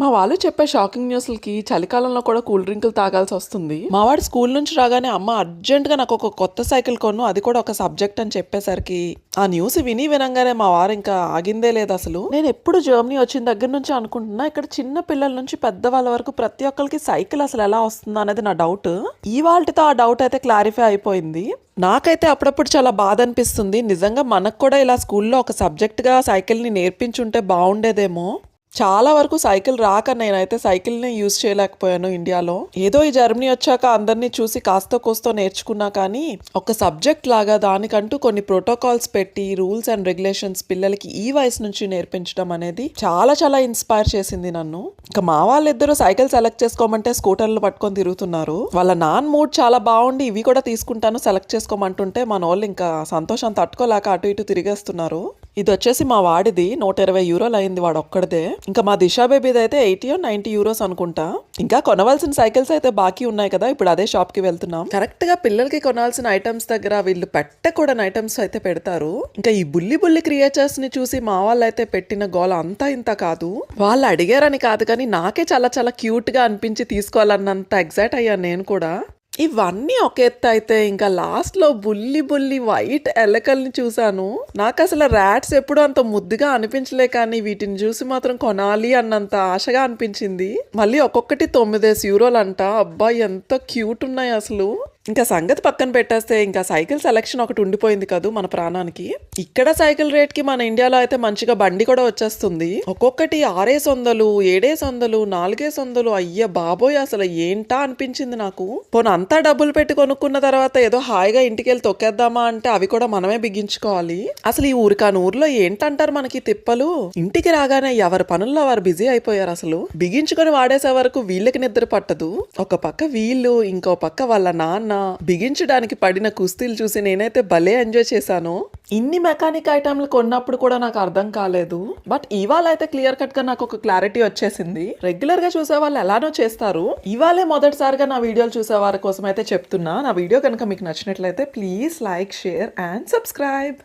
మా వాళ్ళు చెప్పే షాకింగ్ న్యూస్లకి చలికాలంలో కూడా కూల్ డ్రింకులు తాగాల్సి వస్తుంది. మా వాడు స్కూల్ నుంచి రాగానే అమ్మ అర్జెంట్గా నాకు ఒక కొత్త సైకిల్ కొను అది కూడా ఒక సబ్జెక్ట్ అని చెప్పేసరికి ఆ న్యూస్ విని వినంగానే మా వారు ఇంకా ఆగిందే లేదు అసలు. నేను ఎప్పుడు జర్మనీ వచ్చిన దగ్గర నుంచి అనుకుంటున్నా ఇక్కడ చిన్న పిల్లల నుంచి పెద్దవాళ్ళ వరకు ప్రతి ఒక్కరికి సైకిల్ అసలు ఎలా వస్తుందా అనేది నా డౌట్ ఈ వాళ్ళతో ఆ డౌట్ అయితే క్లారిఫై అయిపోయింది. నాకైతే అప్పుడప్పుడు చాలా బాధ అనిపిస్తుంది. నిజంగా మనకు కూడా ఇలా స్కూల్లో ఒక సబ్జెక్ట్గా సైకిల్ని నేర్పించుంటే బాగుండేదేమో. చాలా వరకు సైకిల్ రాక నేనైతే సైకిల్ని యూజ్ చేయలేకపోయాను ఇండియాలో. ఏదో ఈ జర్మనీ వచ్చాక అందరినీ చూసి కాస్త కోస్తో నేర్చుకున్నా కానీ ఒక సబ్జెక్ట్ లాగా దానికంటూ కొన్ని ప్రోటోకాల్స్ పెట్టి రూల్స్ అండ్ రెగ్యులేషన్స్ పిల్లలకి ఈ వయసు నుంచి నేర్పించడం అనేది చాలా చాలా ఇన్స్పైర్ చేసింది నన్ను. ఇంకా మా వాళ్ళిద్దరూ సైకిల్ సెలెక్ట్ చేసుకోమంటే స్కూటర్లు పట్టుకొని తిరుగుతున్నారు. వాళ్ళ నాన్ మూడ్ చాలా బాగుండి ఇవి కూడా తీసుకుంటాను సెలెక్ట్ చేసుకోమంటుంటే మన వాళ్ళు ఇంకా సంతోషం తట్టుకోలేక అటు ఇటు తిరిగేస్తున్నారు. ఇది వచ్చేసి మా వాడిది నూట ఇరవై యూరోలు అయింది వాడు ఒక్కడిదే. ఇంకా మా దిశా బేబీది అయితే ఎయిటీ నైన్టీ యూరోస్ అనుకుంటా. ఇంకా కొనవలసిన సైకిల్స్ అయితే బాకీ ఉన్నాయి కదా ఇప్పుడు అదే షాప్కి వెళ్తున్నాం. కరెక్ట్గా పిల్లలకి కొనాల్సిన ఐటమ్స్ దగ్గర వీళ్ళు పెట్టకూడని ఐటమ్స్ అయితే పెడతారు. ఇంకా ఈ బుల్లి బుల్లి క్రియేచర్స్ని చూసి మా వాళ్ళు అయితే పెట్టిన గోల అంతా ఇంత కాదు. వాళ్ళు అడిగారని కాదు కానీ నాకే చాలా చాలా క్యూట్గా అనిపించి తీసుకోవాలన్నంత ఎగ్జైట్ అయ్యాను నేను కూడా. ఇవన్నీ ఒక ఎత్తు అయితే. ఇంకా లాస్ట్లో బుల్లి బుల్లి వైట్ ఎలకల్ని చూశాను. నాకు అసలు ర్యాట్స్ ఎప్పుడు అంత ముద్దుగా అనిపించలే కానీ వీటిని చూసి మాత్రం కొనాలి అన్నంత ఆశగా అనిపించింది. మళ్ళీ ఒక్కొక్కటి తొమ్మిదేసి యూరోలు అంట అబ్బాయి ఎంత క్యూట్ ఉన్నాయి అసలు. ఇంకా సంగతి పక్కన పెట్టేస్తే ఇంకా సైకిల్ సెలెక్షన్ ఒకటి ఉండిపోయింది కదూ మన ప్రాణానికి. ఇక్కడ సైకిల్ రేట్కి మన ఇండియాలో అయితే మంచిగా బండి కూడా వచ్చేస్తుంది. ఒక్కొక్కటి ఆరేసి వందలు ఏడేసి వందలు నాలుగేసి వందలు అయ్య బాబోయ్ అసలు ఏంటా అనిపించింది నాకు. పోను అంతా డబ్బులు పెట్టి కొనుక్కున్న తర్వాత ఏదో హాయిగా ఇంటికి వెళ్ళి తొక్కేద్దామా అంటే అవి కూడా మనమే బిగించుకోవాలి. అసలు ఈ ఊరికాని ఊర్లో ఏంటంటారు మనకి తిప్పలు? ఇంటికి రాగానే ఎవరి పనుల్లో వారు బిజీ అయిపోయారు అసలు. బిగించుకొని వాడేసే వరకు వీళ్ళకి నిద్ర పట్టదు. ఒక పక్క వీళ్ళు ఇంకో పక్క వాళ్ళ నాన్న బిగించడానికి పడిన కుస్తీలు చూసి నేనైతే భలే ఎంజాయ్ చేశాను. ఇన్ని మెకానిక్ ఐటమ్లు కొన్నప్పుడు కూడా నాకు అర్థం కాలేదు. బట్ ఇవాళ అయితే క్లియర్ కట్గా నాకు ఒక క్లారిటీ వచ్చేసింది. రెగ్యులర్గా చూసే వాళ్ళు ఎలానో చేస్తారు. ఇవాళే మొదటిసారిగా నా వీడియోలు చూసే వారి కోసం అయితే చెప్తున్నా. నా వీడియో కనుక మీకు నచ్చినట్లయితే please like share and subscribe.